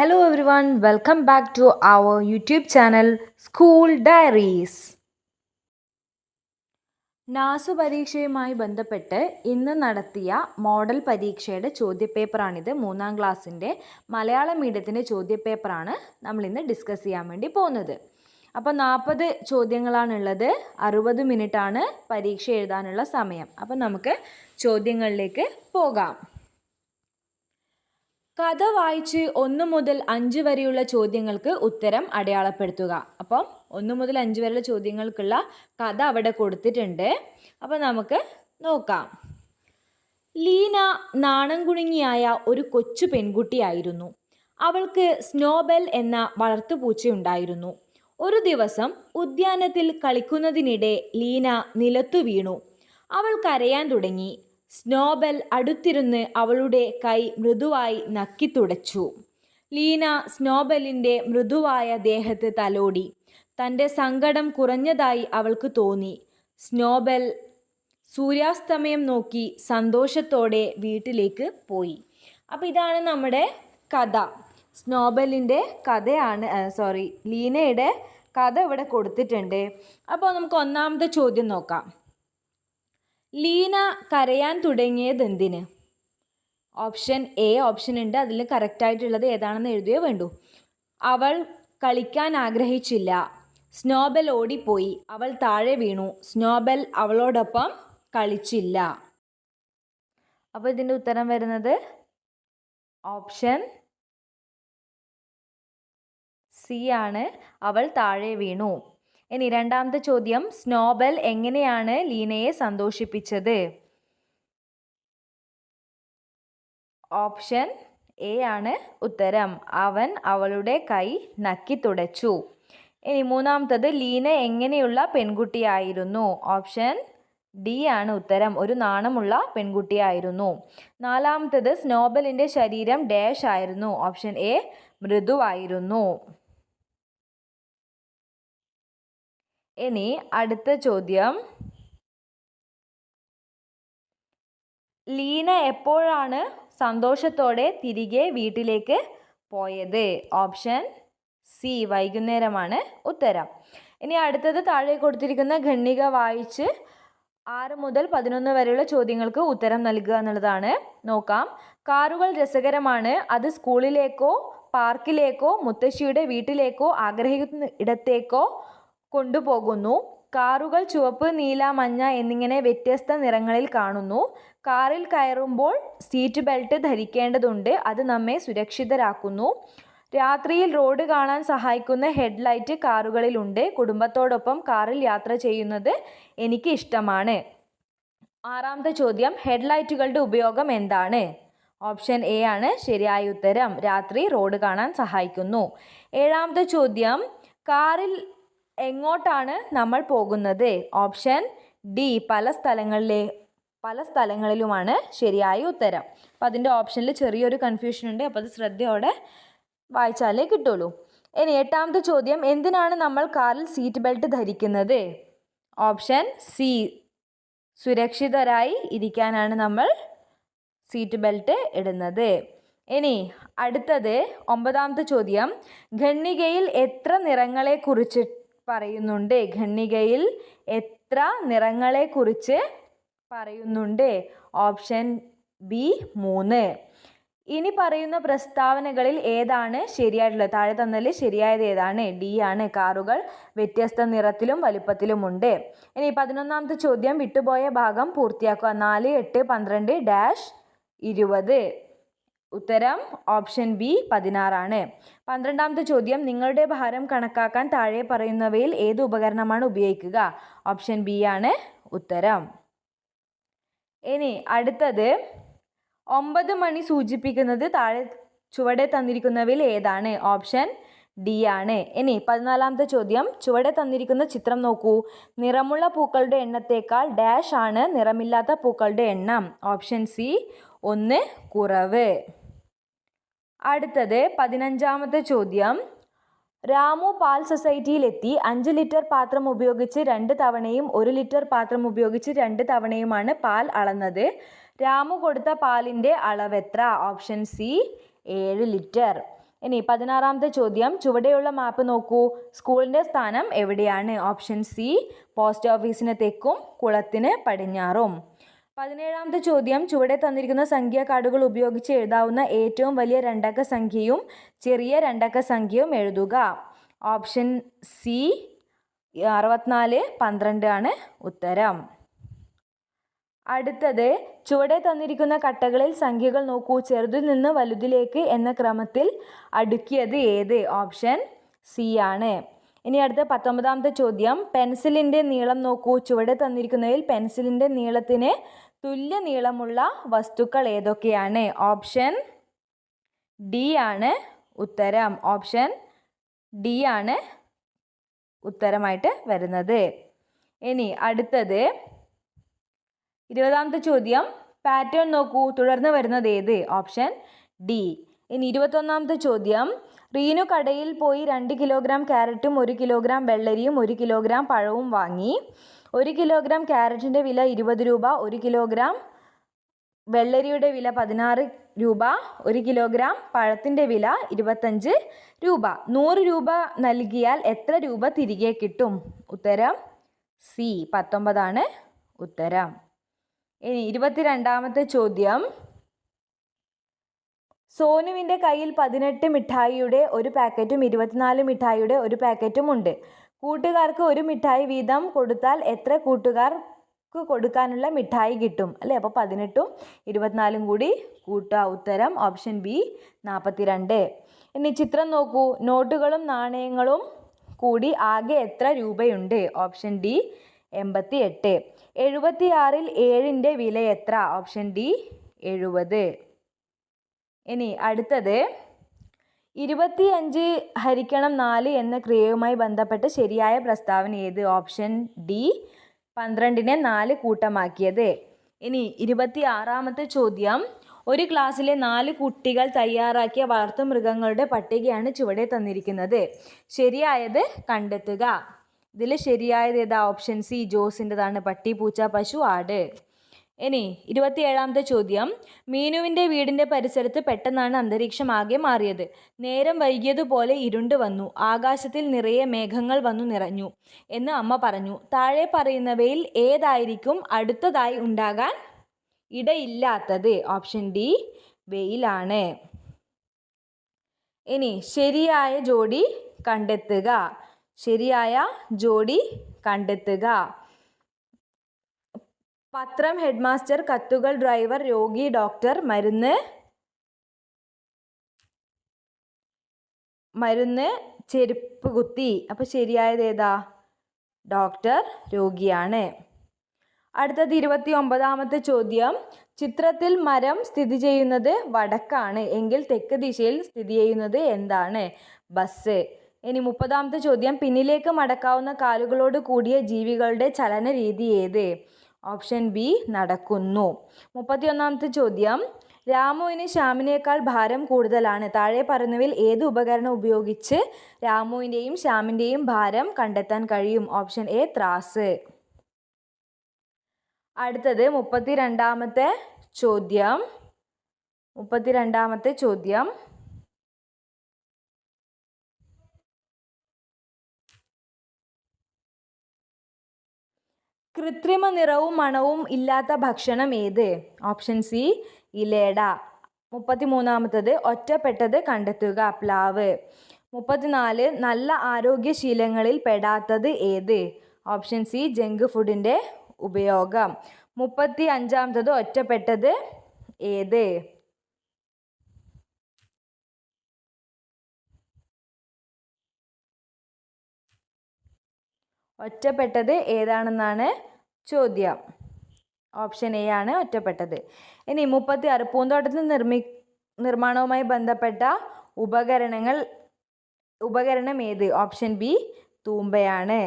Hello one welcome back to our YouTube channel school diaries നാസു പരീക്ഷയുമായി ബന്ധപ്പെട്ട് ഇന്ന് നടത്തിയ മോഡൽ പരീക്ഷയുടെ ചോദ്യപേപ്പറാണിത്. മൂന്നാം ക്ലാസ്സിന്റെ മലയാള മീഡിയത്തിന്റെ ചോദ്യപേപ്പറാണ് നമ്മൾ ഇന്ന് ഡിസ്കസ് ചെയ്യാൻ വേണ്ടി പോകുന്നത്. അപ്പോൾ നാൽപ്പത് ചോദ്യങ്ങളാണുള്ളത്. അറുപത് മിനിറ്റാണ് പരീക്ഷ എഴുതാനുള്ള സമയം. അപ്പോൾ നമുക്ക് ചോദ്യങ്ങളിലേക്ക് പോകാം. കഥ വായിച്ച് ഒന്ന് മുതൽ അഞ്ച് വരെയുള്ള ചോദ്യങ്ങൾക്ക് ഉത്തരം അടയാളപ്പെടുത്തുക. അപ്പം ഒന്ന് മുതൽ അഞ്ച് വരെയുള്ള ചോദ്യങ്ങൾക്കുള്ള കഥ അവിടെ കൊടുത്തിട്ടുണ്ട്. അപ്പം നമുക്ക് നോക്കാം. ലീന നാണം കുണുങ്ങിയായ ഒരു കൊച്ചു പെൺകുട്ടിയായിരുന്നു. അവൾക്ക് സ്നോബെൽ എന്ന വളർത്തുപൂച്ചയുണ്ടായിരുന്നു ഒരു ദിവസം ഉദ്യാനത്തിൽ കളിക്കുന്നതിനിടെ ലീന നിലത്തു വീണു. അവൾ കരയാൻ തുടങ്ങി. സ്നോബൽ അടുത്തിരുന്ന് അവളുടെ കൈ മൃദുവായി നക്കി തുടച്ചു. ലീന സ്നോബലിന്റെ മൃദുവായ ദേഹത്ത് തലോടി. തന്റെ സങ്കടം കുറഞ്ഞതായി അവൾക്ക് തോന്നി. സ്നോബൽ സൂര്യാസ്തമയം നോക്കി സന്തോഷത്തോടെ വീട്ടിലേക്ക് പോയി. അപ്പോൾ ഇതാണ് നമ്മുടെ കഥ. സ്നോബലിന്റെ കഥയാണ് സോറി ലീനയുടെ കഥ ഇവിടെ കൊടുത്തിട്ടുണ്ട്. അപ്പോൾ നമുക്ക് ഒന്നാമത്തെ ചോദ്യം നോക്കാം. ലീന കരയാൻ തുടങ്ങിയത് എന്തിന്? ഓപ്ഷൻ എ ഓപ്ഷൻ ഉണ്ട്. അതിൽ കറക്റ്റായിട്ടുള്ളത് ഏതാണെന്ന് എഴുതിയേ വേണ്ടൂ. അവൾ കളിക്കാൻ ആഗ്രഹിച്ചില്ല. സ്നോബൽ ഓടിപ്പോയി. അവൾ താഴെ വീണു. സ്നോബൽ അവളോടൊപ്പം കളിച്ചില്ല. അപ്പോൾ ഇതിന്റെ ഉത്തരം വരുന്നത് ഓപ്ഷൻ സി ആണ്. അവൾ താഴെ വീണു. ഇനി രണ്ടാമത്തെ ചോദ്യം സ്നോബൽ എങ്ങനെയാണ് ലീനയെ സന്തോഷിപ്പിച്ചത്? ഓപ്ഷൻ എ ആണ് ഉത്തരം. അവൻ അവളുടെ കൈ നക്കി തുടച്ചു. ഇനി മൂന്നാമത്തത് ലീന എങ്ങനെയുള്ള പെൺകുട്ടിയായിരുന്നു? ഓപ്ഷൻ ഡി ആണ് ഉത്തരം. ഒരു നാണമുള്ള പെൺകുട്ടിയായിരുന്നു. നാലാമത്തത് സ്നോബലിന്റെ ശരീരം ഡാഷ് ആയിരുന്നു. ഓപ്ഷൻ എ മൃദുവായിരുന്നു. ഇനി അടുത്ത ചോദ്യം. ലീന എപ്പോഴാണ് സന്തോഷത്തോടെ തിരികെ വീട്ടിലേക്ക് പോയത്? ഓപ്ഷൻ സി വൈകുന്നേരമാണ്. ഉത്തരം. ഇനി അടുത്തത് താഴെ കൊടുത്തിരിക്കുന്ന ഖണ്ണിക വായിച്ച് ആറ് മുതൽ പതിനൊന്ന് വരെയുള്ള ചോദ്യങ്ങൾക്ക് ഉത്തരം നൽകുക എന്നുള്ളതാണ്. നോക്കാം. കാറുകൾ രസകരമാണ്. അത് സ്കൂളിലേക്കോ പാർക്കിലേക്കോ മുത്തശ്ശിയുടെ വീട്ടിലേക്കോ ആഗ്രഹിക്കുന്ന ഇടത്തേക്കോ കൊണ്ടുപോകുന്നു. കാറുകൾ ചുവപ്പ് നീല മഞ്ഞ എന്നിങ്ങനെ വ്യത്യസ്ത നിറങ്ങളിൽ കാണുന്നു. കാറിൽ കയറുമ്പോൾ സീറ്റ് ബെൽറ്റ് ധരിക്കേണ്ടതുണ്ട്. അത് നമ്മെ സുരക്ഷിതരാക്കുന്നു. രാത്രിയിൽ റോഡ് കാണാൻ സഹായിക്കുന്ന ഹെഡ്ലൈറ്റ് കാറുകളിലുണ്ട്. കുടുംബത്തോടൊപ്പം കാറിൽ യാത്ര ചെയ്യുന്നത് എനിക്ക് ഇഷ്ടമാണ്. ആറാമത്തെ ചോദ്യം ഹെഡ്ലൈറ്റുകളുടെ ഉപയോഗം എന്താണ്? ഓപ്ഷൻ എ ആണ്. ശരിയായ ഉത്തരം രാത്രി റോഡ് കാണാൻ സഹായിക്കുന്നു. ഏഴാമത്തെ ചോദ്യം കാറിൽ എങ്ങോട്ടാണ് നമ്മൾ പോകുന്നത്? ഓപ്ഷൻ ഡി പല സ്ഥലങ്ങളിലെ പല സ്ഥലങ്ങളിലുമാണ് ശരിയായ ഉത്തരം. അപ്പം അതിന്റെ ഓപ്ഷനിൽ ചെറിയൊരു കൺഫ്യൂഷൻ ഉണ്ട്. അപ്പോൾ അത് ശ്രദ്ധയോടെ വായിച്ചാലേ കിട്ടുള്ളൂ. ഇനി എട്ടാമത്തെ ചോദ്യം എന്തിനാണ് നമ്മൾ കാറിൽ സീറ്റ് ബെൽറ്റ് ധരിക്കുന്നത്? ഓപ്ഷൻ സി സുരക്ഷിതരായി ഇരിക്കാനാണ് നമ്മൾ സീറ്റ് ബെൽറ്റ് ഇടുന്നത്. ഇനി അടുത്തത് ഒമ്പതാമത്തെ ചോദ്യം ഖണ്ണികയിൽ എത്ര നിറങ്ങളെക്കുറിച്ച് പറയുന്നുണ്ട്. ഖണ്ണികയിൽ എത്ര നിറങ്ങളെക്കുറിച്ച് പറയുന്നുണ്ട്? ഓപ്ഷൻ ബി മൂന്ന്. ഇനി പറയുന്ന പ്രസ്താവനകളിൽ ഏതാണ് ശരിയായിട്ടുള്ളത്? താഴെ തന്നതിൽ ശരിയായത് ഏതാണ്? ഡി ആണ്. കാറുകൾ വ്യത്യസ്ത നിറത്തിലും വലുപ്പത്തിലുമുണ്ട്. ഇനി പതിനൊന്നാമത്തെ ചോദ്യം വിട്ടുപോയ ഭാഗം പൂർത്തിയാക്കുക. നാല് എട്ട് പന്ത്രണ്ട് ഡാഷ് ഇരുപത്. ഉത്തരം ഓപ്ഷൻ ബി പതിനാറാണ്. പന്ത്രണ്ടാമത്തെ ചോദ്യം നിങ്ങളുടെ ഭാരം കണക്കാക്കാൻ താഴെ പറയുന്നവയിൽ ഏത് ഉപകരണമാണ് ഉപയോഗിക്കുക? ഓപ്ഷൻ ബി ആണ് ഉത്തരം. ഇനി അടുത്തത് ഒമ്പത് മണി സൂചിപ്പിക്കുന്നത് താഴെ ചുവടെ തന്നിരിക്കുന്നവയിൽ ഏതാണ്? ഓപ്ഷൻ ഡി ആണ്. ഇനി പതിനാലാമത്തെ ചോദ്യം ചുവടെ തന്നിരിക്കുന്ന ചിത്രം നോക്കൂ. നിറമുള്ള പൂക്കളുടെ എണ്ണത്തേക്കാൾ ഡാഷ് ആണ് നിറമില്ലാത്ത പൂക്കളുടെ എണ്ണം. ഓപ്ഷൻ സി ഒന്ന് കുറവ്. അടുത്തത് പതിനഞ്ചാമത്തെ ചോദ്യം. രാമു പാൽ സൊസൈറ്റിയിലെത്തി. അഞ്ച് ലിറ്റർ പാത്രം ഉപയോഗിച്ച് രണ്ട് തവണയും ഒരു ലിറ്റർ പാത്രം ഉപയോഗിച്ച് രണ്ട് തവണയുമാണ് പാൽ അളന്നത്. രാമു കൊടുത്ത പാലിന്റെ എത്ര? ഓപ്ഷൻ സി ഏഴ് ലിറ്റർ. ഇനി പതിനാറാമത്തെ ചോദ്യം. ചുവടെയുള്ള മാപ്പ് നോക്കൂ. സ്കൂളിന്റെ സ്ഥാനം എവിടെയാണ്? ഓപ്ഷൻ സി പോസ്റ്റ് ഓഫീസിന് തെക്കും കുളത്തിന് പടിഞ്ഞാറും. പതിനേഴാമത്തെ ചോദ്യം. ചുവടെ തന്നിരിക്കുന്ന സംഖ്യാ കാർഡുകൾ ഉപയോഗിച്ച് എഴുതാവുന്ന ഏറ്റവും വലിയ രണ്ടക്ക സംഖ്യയും ചെറിയ രണ്ടക്ക സംഖ്യയും എഴുതുക. ഓപ്ഷൻ സി അറുപത്തിനാല് പന്ത്രണ്ട് ആണ് ഉത്തരം. അടുത്തത് ചുവടെ തന്നിരിക്കുന്ന കട്ടകളിൽ സംഖ്യകൾ നോക്കൂ. ചെറുതിൽ നിന്ന് വലുതിലേക്ക് എന്ന ക്രമത്തിൽ അടുക്കിയത് ഏത്? ഓപ്ഷൻ സി ആണ്. ഇനി അടുത്ത പത്തൊമ്പതാമത്തെ ചോദ്യം. പെൻസിലിന്റെ നീളം നോക്കൂ. ചുവടെ തന്നിരിക്കുന്നതിൽ പെൻസിലിന്റെ നീളത്തിന് തുല്യ നീളമുള്ള വസ്തുക്കൾ ഏതൊക്കെയാണ്? ഓപ്ഷൻ ഡി ആണ് ഉത്തരം. ഓപ്ഷൻ ഡി ആണ് ഉത്തരമായിട്ട് വരുന്നത്. ഇനി അടുത്തത്. ഇരുപതാമത്തെ ചോദ്യം. പാറ്റേൺ നോക്കൂ. തുടർന്ന് വരുന്നത് ഏത്? Option D. ഇനി ഇരുപത്തൊന്നാമത്തെ ചോദ്യം. റീനു കടയിൽ പോയി രണ്ട് കിലോഗ്രാം ക്യാരറ്റും ഒരു കിലോഗ്രാം വെള്ളരിയും ഒരു കിലോഗ്രാം പഴവും വാങ്ങി. ഒരു കിലോഗ്രാം ക്യാരറ്റിന്റെ വില ഇരുപത് രൂപ ഒരു കിലോഗ്രാം വെള്ളരിയുടെ വില പതിനാറ് രൂപ ഒരു കിലോഗ്രാം പഴത്തിന്റെ വില ഇരുപത്തഞ്ച് രൂപ. നൂറ് രൂപ നൽകിയാൽ എത്ര രൂപ തിരികെ കിട്ടും? ഉത്തരം സി പത്തൊമ്പതാണ് ഉത്തരം. ഇനി ഇരുപത്തിരണ്ടാമത്തെ ചോദ്യം. സോനുവിന്റെ കയ്യിൽ പതിനെട്ട് മിഠായിയുടെ ഒരു പാക്കറ്റും ഇരുപത്തിനാല് മിഠായിയുടെ ഒരു പാക്കറ്റും ഉണ്ട്. കൂട്ടുകാർക്ക് ഒരു മിഠായി വീതം കൊടുത്താൽ എത്ര കൂട്ടുകാർക്ക് കൊടുക്കാനുള്ള മിഠായി കിട്ടും? അല്ലേ? അപ്പോൾ പതിനെട്ടും ഇരുപത്തിനാലും കൂടി കൂട്ടുക ഉത്തരം ഓപ്ഷൻ ബി നാൽപ്പത്തിരണ്ട് ഇനി ചിത്രം നോക്കൂ. നോട്ടുകളും നാണയങ്ങളും കൂടി ആകെ എത്ര രൂപയുണ്ട്? ഓപ്ഷൻ ഡി എൺപത്തി എട്ട് എഴുപത്തിയാറിൽ ഏഴിന്റെ വില എത്ര? ഓപ്ഷൻ ഡി എഴുപത്. ഇനി അടുത്തത് ഇരുപത്തിയഞ്ച് ഹരിക്കണം നാല് എന്ന ക്രിയയുമായി ബന്ധപ്പെട്ട് ശരിയായ പ്രസ്താവന ഏത്? ഓപ്ഷൻ ഡി പന്ത്രണ്ടിനെ നാല് കൂട്ടമാക്കിയത്. ഇനി ഇരുപത്തി ആറാമത്തെ ചോദ്യം. ഒരു ക്ലാസ്സിലെ നാല് കുട്ടികൾ തയ്യാറാക്കിയ വളർത്തുമൃഗങ്ങളുടെ പട്ടികയാണ് ചുവടെ തന്നിരിക്കുന്നത്. ശരിയായത് കണ്ടെത്തുക. ഇതിൽ ശരിയായത് ഏതാ? ഓപ്ഷൻ സി ജോസിന്റെതാണ്. പട്ടി പൂച്ച പശു ആട്. ഇനി ഇരുപത്തിയേഴാമത്തെ ചോദ്യം. മീനുവിന്റെ വീടിന്റെ പരിസരത്ത് പെട്ടെന്നാണ് അന്തരീക്ഷം ആകെ മാറിയത്. നേരം വൈകിയതുപോലെ ഇരുണ്ട് വന്നു. ആകാശത്തിൽ നിറയെ മേഘങ്ങൾ വന്നു നിറഞ്ഞു എന്ന് അമ്മ പറഞ്ഞു. താഴെ പറയുന്നവയിൽ ഏതായിരിക്കും അടുത്തതായി ഉണ്ടാകാൻ ഇടയില്ലാത്തത്? ഓപ്ഷൻ ഡി വെയിലാണ്. ഇനി ശരിയായ ജോഡി കണ്ടെത്തുക. ശരിയായ ജോഡി കണ്ടെത്തുക. പത്രം ഹെഡ്മാസ്റ്റർ കത്തുകൾ ഡ്രൈവർ രോഗി ഡോക്ടർ മരുന്ന് മരുന്ന് ചെരുപ്പ് കുത്തി. അപ്പോൾ ശരിയായത് ഏതാ? ഡോക്ടർ രോഗിയാണ്. അടുത്തത് ഇരുപത്തി ഒമ്പതാമത്തെ ചോദ്യം. ചിത്രത്തിൽ മരം സ്ഥിതി ചെയ്യുന്നത് വടക്കാണ്. എങ്കിൽ തെക്ക് ദിശയിൽ സ്ഥിതി ചെയ്യുന്നത് എന്താണ്? ബസ്. ഇനി മുപ്പതാമത്തെ ചോദ്യം. പിന്നിലേക്ക് മടക്കാവുന്ന കാലുകളോട് കൂടിയ ജീവികളുടെ ചലന രീതി ഏത്? ഓപ്ഷൻ ബി നടക്കുന്നു. മുപ്പത്തിയൊന്നാമത്തെ ചോദ്യം. രാമുവിന് ശ്യാമിനേക്കാൾ ഭാരം കൂടുതലാണ്. താഴെ പറയുന്നവയിൽ ഏത് ഉപകരണം ഉപയോഗിച്ച് രാമുവിന്റെയും ശ്യാമിന്റെയും ഭാരം കണ്ടെത്താൻ കഴിയും? ഓപ്ഷൻ എ ത്രാസ്. അടുത്തത് മുപ്പത്തി രണ്ടാമത്തെ ചോദ്യം. മുപ്പത്തി രണ്ടാമത്തെ ചോദ്യം. കൃത്രിമ നിറവും മണവും ഇല്ലാത്ത ഭക്ഷണം ഏത്? ഓപ്ഷൻ സി ഇലേട മുപ്പത്തി മൂന്നാമത്തത് ഒറ്റപ്പെട്ടത് കണ്ടെത്തുക. പ്ലാവ്. മുപ്പത്തിനാല് നല്ല ആരോഗ്യശീലങ്ങളിൽ പെടാത്തത് ഏത്? ഓപ്ഷൻ സി ജങ്ക് ഫുഡിന്റെ ഉപയോഗം. മുപ്പത്തി അഞ്ചാമത്തത് ഒറ്റപ്പെട്ടത് ഏത്? ഒറ്റപ്പെട്ടത് ഏതാണെന്നാണ് ചോദ്യം. ഓപ്ഷൻ എ ആണ് ഒറ്റപ്പെട്ടത്. ഇനി മുപ്പത്തി ആറ് പൂന്തോട്ടത്തിൽ നിർമ്മി നിർമ്മാണവുമായി ബന്ധപ്പെട്ട ഉപകരണങ്ങൾ ഉപകരണം ഏത്? ഓപ്ഷൻ ബി തൂമ്പയാണ്.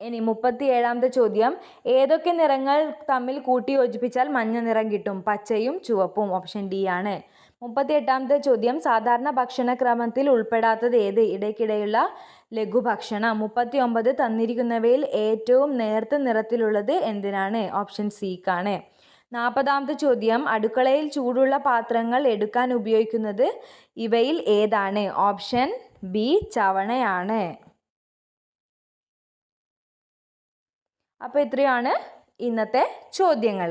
ഇനി മുപ്പത്തി ഏഴാമത്തെ ചോദ്യം. ഏതൊക്കെ നിറങ്ങൾ തമ്മിൽ കൂട്ടി യോജിപ്പിച്ചാൽ മഞ്ഞ നിറം കിട്ടും? പച്ചയും ചുവപ്പും. ഓപ്ഷൻ ഡി ആണ്. മുപ്പത്തി എട്ടാമത്തെ ചോദ്യം. സാധാരണ ഭക്ഷണക്രമത്തിൽ ഉൾപ്പെടാത്തത് ഏത്? ഇടയ്ക്കിടെയുള്ള ലഘുഭക്ഷണം. മുപ്പത്തി ഒമ്പത് തന്നിരിക്കുന്നവയിൽ ഏറ്റവും നേർത്ത നിറത്തിലുള്ളത് എന്തിനാണ്? ഓപ്ഷൻ സിക്കാണ് നാൽപ്പതാമത്തെ ചോദ്യം അടുക്കളയിൽ ചൂടുള്ള പാത്രങ്ങൾ എടുക്കാൻ ഉപയോഗിക്കുന്നത് ഇവയിൽ ഏതാണ്? ഓപ്ഷൻ ബി ചവണയാണ്. അപ്പോൾ ഇത്രയാണ് ഇന്നത്തെ ചോദ്യങ്ങൾ